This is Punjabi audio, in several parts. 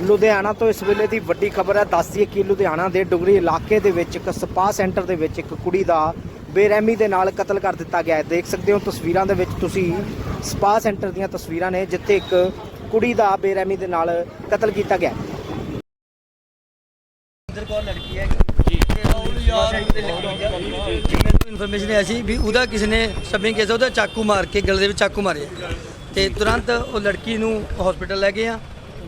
ਲੁਧਿਆਣਾ ਤੋਂ ਇਸ ਵੇਲੇ ਦੀ ਵੱਡੀ ਖਬਰ ਹੈ। ਦੱਸਦੀਏ ਕਿ ਲੁਧਿਆਣਾ ਦੇ ਡੁਗਰੀ ਇਲਾਕੇ ਦੇ ਵਿੱਚ ਇੱਕ ਸਪਾ ਸੈਂਟਰ ਦੇ ਵਿੱਚ ਇੱਕ ਕੁੜੀ ਦਾ ਬੇਰਹਿਮੀ ਦੇ ਨਾਲ ਕਤਲ ਕਰ ਦਿੱਤਾ ਗਿਆ ਹੈ। ਦੇਖ ਸਕਦੇ ਹੋ ਤਸਵੀਰਾਂ ਦੇ ਵਿੱਚ ਤੁਸੀਂ ਸਪਾ ਸੈਂਟਰ ਦੀਆਂ ਤਸਵੀਰਾਂ ਨੇ ਜਿੱਥੇ ਇੱਕ ਕੁੜੀ ਦਾ ਬੇਰਹਿਮੀ ਦੇ ਨਾਲ ਕਤਲ ਕੀਤਾ ਗਿਆ ਹੈ। ਅੰਦਰ ਕੌਣ ਲੜਕੀ ਹੈ? ਜੀ। ਮੈਨੂੰ ਇਨਫੋਰਮੇਸ਼ਨ ਆਈ ਸੀ ਵੀ ਉਹਦਾ ਕਿਸੇ ਨੇ ਸਬਿੰਗ ਕੇਸ ਉਹਦਾ ਚਾਕੂ ਮਾਰ ਕੇ ਗਲੇ ਦੇ ਵਿੱਚ ਚਾਕੂ ਮਾਰਿਆ। ਤੇ ਤੁਰੰਤ ਉਹ ਲੜਕੀ ਨੂੰ ਹਸਪੀਟਲ ਲੈ ਗਏ ਆ।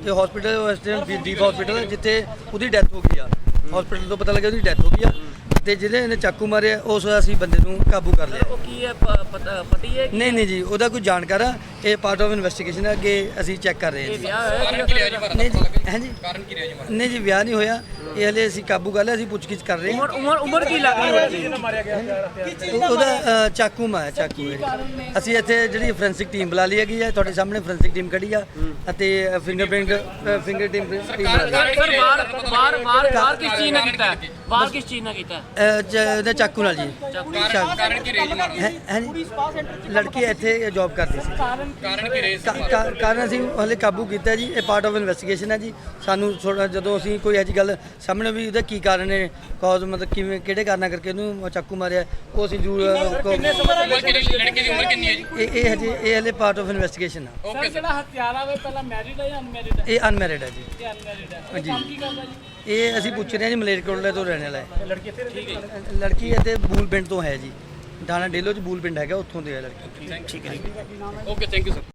ਤੇ ਹਸਪੀਟਲ ਇਸ ਦੀਪ ਹਸਪੀਟਲ ਜਿੱਥੇ ਉਹਦੀ ਡੈਥ ਹੋ ਗਈ ਆ। ਹਸਪੀਟਲ ਤੋਂ ਪਤਾ ਲੱਗਿਆ ਉਹਦੀ ਡੈਥ ਹੋ ਗਈ ਆ। ਤੇ ਜਿਹਦੇ ਨੇ ਚਾਕੂ ਮਾਰਿਆ ਉਸ ਅਸੀਂ ਬੰਦੇ ਨੂੰ ਕਾਬੂ ਕਰ ਲਿਆ। ਉਹ ਕੀ ਹੈ ਪਤਾ- ਪਤੀ ਹੈ ਕਿ ਨਹੀਂ ਨਹੀਂ ਜੀ ਉਹਦਾ ਕੋਈ ਜਾਣਕਾਰ ਆ ਇਹ ਪਾਰਟ ਆਫ ਇਨਵੈਸਟੀਗੇਸ਼ਨ ਹੈ ਅੱਗੇ ਅਸੀਂ ਚੈੱਕ ਕਰ ਰਹੇ ਹਾਂ ਵਿਆਹ ਹੋਇਆ ਕਿ ਨਹੀਂ ਜੀ ਹੈ ਜੀ? ਕਾਰਨ ਕੀ ਰਿਹਾ ਜੀ ਨਹੀਂ ਜੀ ਵਿਆਹ ਨਹੀਂ ਹੋਇਆ ਇਹ ਹਲੇ ਅਸੀਂ ਕਾਬੂ ਕਰ ਲਿਆ ਅਸੀਂ ਪੁੱਛਗਿੱਛ ਕਰ ਰਹੇ ਹਾਂ। ਉਮਰ ਉਮਰ ਉਮਰ ਕੀ ਲੱਗਦੀ ਹੈ ਉਹ- ਉਹਦਾ ਚਾਕੂ ਮਾਇਆ ਚਾਕੂ ਹੈ ਅਸੀਂ ਇੱਥੇ ਜਿਹੜੀ ਫੋਰੈਂਸਿਕ ਟੀਮ ਬੁਲਾ ਲਈ ਹੈਗੀ ਹੈ ਤੁਹਾਡੇ ਸਾਹਮਣੇ ਫੋਰੈਂਸਿਕ ਟੀਮ ਖੜੀ ਆ ਅਤੇ ਫਿੰਗਰਪ੍ਰਿੰਟ ਫਿੰਗਰ ਟੀਮ ਸਰ ਬਾਹਰ ਬਾਹਰ ਬਾਹਰ ਬਾਹਰ ਕਿਸ ਚੀਜ਼ ਨਾਲ ਕੀਤਾ? ਹੈ ਬਾਹਰ ਕਿਸ ਚੀਜ਼ ਨਾਲ ਕੀਤਾ? ਹੈ ਉਹਦਾ ਚਾਕੂ ਨਾਲ ਜੀ। ਚਾਕੂ। ਕਾਰਨ ਕੀ ਰੇਜ ਹੈ ਜੀ ਲੜਕੀ ਇੱਥੇ ਜੌਬ ਕਰਦੀ ਸੀ। ਕਾਰਨ ਕੀ ਕਾ- ਕਾਰਨ ਅਸੀਂ ਹਲੇ ਕਾਬੂ ਕੀਤਾ ਜੀ। ਇਹ ਪਾਰਟ ਆਫ ਇਨਵੈਸਟੀਗੇਸ਼ਨ ਹੈ ਜੀ। ਸਾਨੂੰ ਥੋੜਾ ਜਦੋਂ ਅਸੀਂ ਕੋਈ ਅਜੀ ਗੱਲ ਸਾਹਮਣੇ ਵੀ ਉਹਦਾ ਕੀ ਕਾਰਨ ਹੈ ਕਾਜ਼ ਮਤਲਬ ਕਿਵੇਂ ਕਿਹੜੇ ਕਾਰਨਾਂ ਕਰਕੇ ਉਹਨੂੰ ਚਾਕੂ ਮਾਰਿਆ ਉਹ ਅਸੀਂ ਜ਼ਰੂਰ ਕੋ- ਉਮਰ ਕਿੰਨੀ ਲੜਕੇ ਦੀ ਉਮਰ ਕਿੰਨੀ ਹੈ ਜੀ? ਇਹ ਇਹ ਹਜੇ ਇਹ ਹਲੇ ਪਾਰਟ ਆਫ ਇਨਵੈਸਟੀਗੇਸ਼ਨ ਆ। ਓਕੇ ਜਿਹੜਾ ਹਥਿਆਰਾ ਵੇ ਪਹਿਲਾਂ ਮੈਰਿਡ ਹੈ ਜਾਂ ਅਨਮੈਰਿਡ ਹੈ? ਇਹ ਅਨਮੈਰਿਡ ਹੈ ਜੀ। ਇਹ ਅਨਮੈਰਿਡ ਹੈ। ਜੀ ਕੀ ਕਰਦਾ ਜੀ? ਇਹ ਅਸੀਂ ਪੁੱਛ ਰਹੇ ਹਾਂ ਜੀ ਮਲੇਰਕੋਟਲੇ ਤੋਂ ਰਹਿਣ ਵਾਲਾ ਹੈ। ਲੜਕੀ ਇੱਥੇ ਠੀਕ ਹੈ ਲੜਕੀ ਇੱਥੇ ਬੂਲ ਪਿੰਡ ਤੋਂ ਹੈ ਜੀ। ਥਾਣਾ ਡੇਲੋ ਚ ਬੂਲ ਪਿੰਡ ਹੈਗਾ ਉੱਥੋਂ ਦੀ ਹੈ ਲੜਕੀ। Okay thank you sir